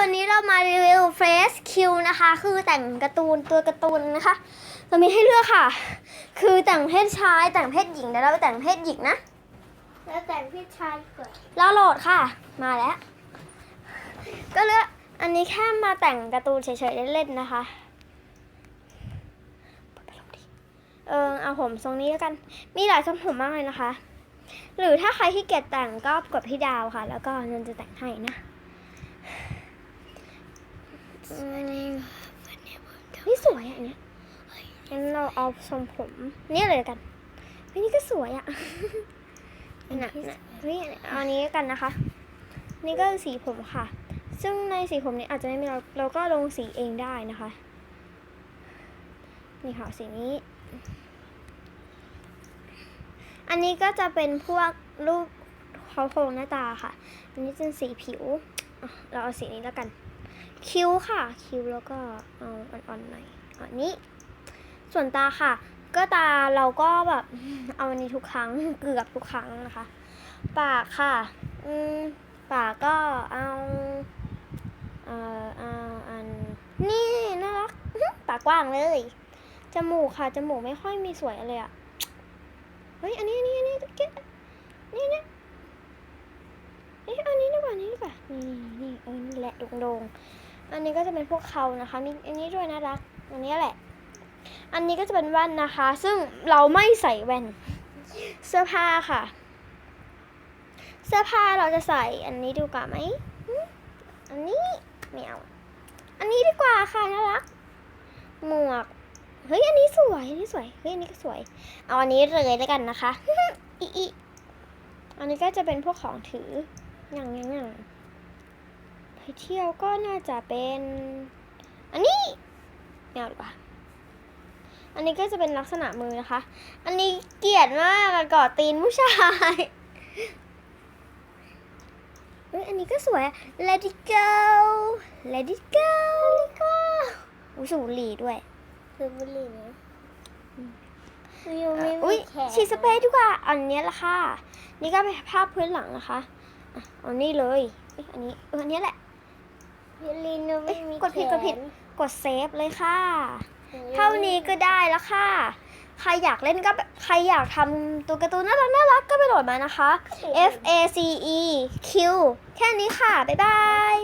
วันนี้เรามารีวิวเฟสคิวนะคะ คือแต่งการ์ตูนตัวการ์ตูนนะคะเรามีให้เลือกค่ะ คือแต่งเพศชายแต่งเพศหญิงเดี๋ยวเราไปแต่งเพศหญิงนะ แล้วแต่งพี่ชายก่อนเราโหลดค่ะ มาแล้ว ก็เลือกอันนี้แค่มาแต่งการ์ตูนเฉยๆเล่นๆนะคะเออเอาผมทรงนี้แล้วกัน มีหลายทรงผมมากเลยนะคะ หรือถ้าใครที่เกียจแต่งก็กดพี่ดาวค่ะ แล้วก็นันจะแต่งให้นะอืม นี่สวยอะอันเนี้ยงั้นเราเอาทรงผมเนี่ยเลยละกันเฮ้ยนี่ก็สวยอะน่ะน่ะเฮ้ยเอาอันนี้กันนะคะ นี่ก็สีผมค่ะ ซึ่งในสีผมนี้อาจจะไม่มีเราเราก็ลงสีเองได้นะคะ นี่ค่ะสีนี้ อันนี้ก็จะเป็นพวกรูปเขาโครงหน้าตาค่ะ อันนี้เป็นสีผิวอะเราเอาสีนี้แล้วกัน คิ้วค่ะ คิ้วแล้วก็เอาอ่อนๆหน่อยอันนี้ ส่วนตาค่ะ ก็ตาเราก็แบบเอาอันนี้ทุกครั้งเกือบทุกครั้งนะคะ ปากค่ะ อืมปากก็เอาเอ่อเอาอันนี่น่ารักปากกว้างเลยจมูกค่ะจมูกไม่ค่อยมีสวยอะไรอะเฮ้ยอันนี้อันนี้อันนี้เก็ตนี่นี่เอออันนี้ดีกว่านนี้ดีกว่านี่ นี่เออนี่แหละโด่งอันนี้ก็จะเป็นพวกเขานะคะ มีอันนี้ด้วยน่ารักอันนี้แหละ อันนี้ก็จะเป็นแว่นนะคะ ซึ่งเราไม่ใส่แว่น เสื้อผ้าค่ะ เสื้อผ้าเราจะใส่อันนี้ดีกว่าไหมอันนี้ไม่เอาอันนี้ดีกว่าค่ะน่ารัก หมวกเฮ้ยอันนี้สวยอันนี้สวยเฮ้ยอันนี้ก็สวยเอาอันนี้เลยแล้วกันนะคะอีอีอันนี้ก็จะเป็นพวกของถืออย่างอย่างอย่าง ไปเที่ยวก็น่าจะเป็น อันนี้ไม่เอาดีกว่าอันนี้ก็จะเป็นลักษณะมือนะคะ อันนี้เกลียดมากอะกอดตีนผู้ชายเฮ้ยอันนี้ก็สวยอะ Let it go Let it go Let it go อุ้ยสูบบุหรี่ด้วยคือบุหรี่นะอืมยังไม่อุ้ยมีแขนฉีดสเปรย์ดีกว่า อันเนี้ยละค่ะ นี่ก็เป็นภาพพื้นหลังนะคะอะเอานี่เลยเอ้ยอันนี้เอออันเนี้ยแหละ บุหรี่ยังไม่มีกดผิดกดผิดแขนกดเซฟเลยค่ะ เท่านี้ก็ได้แล้วค่ะ ใครอยากเล่นก็แบบใครอยากทำตัวการ์ตูนน่ารักน่ารักก็ไปโหลดมานะคะ F A C E Q แค่นี้ค่ะ บ๊ายบาย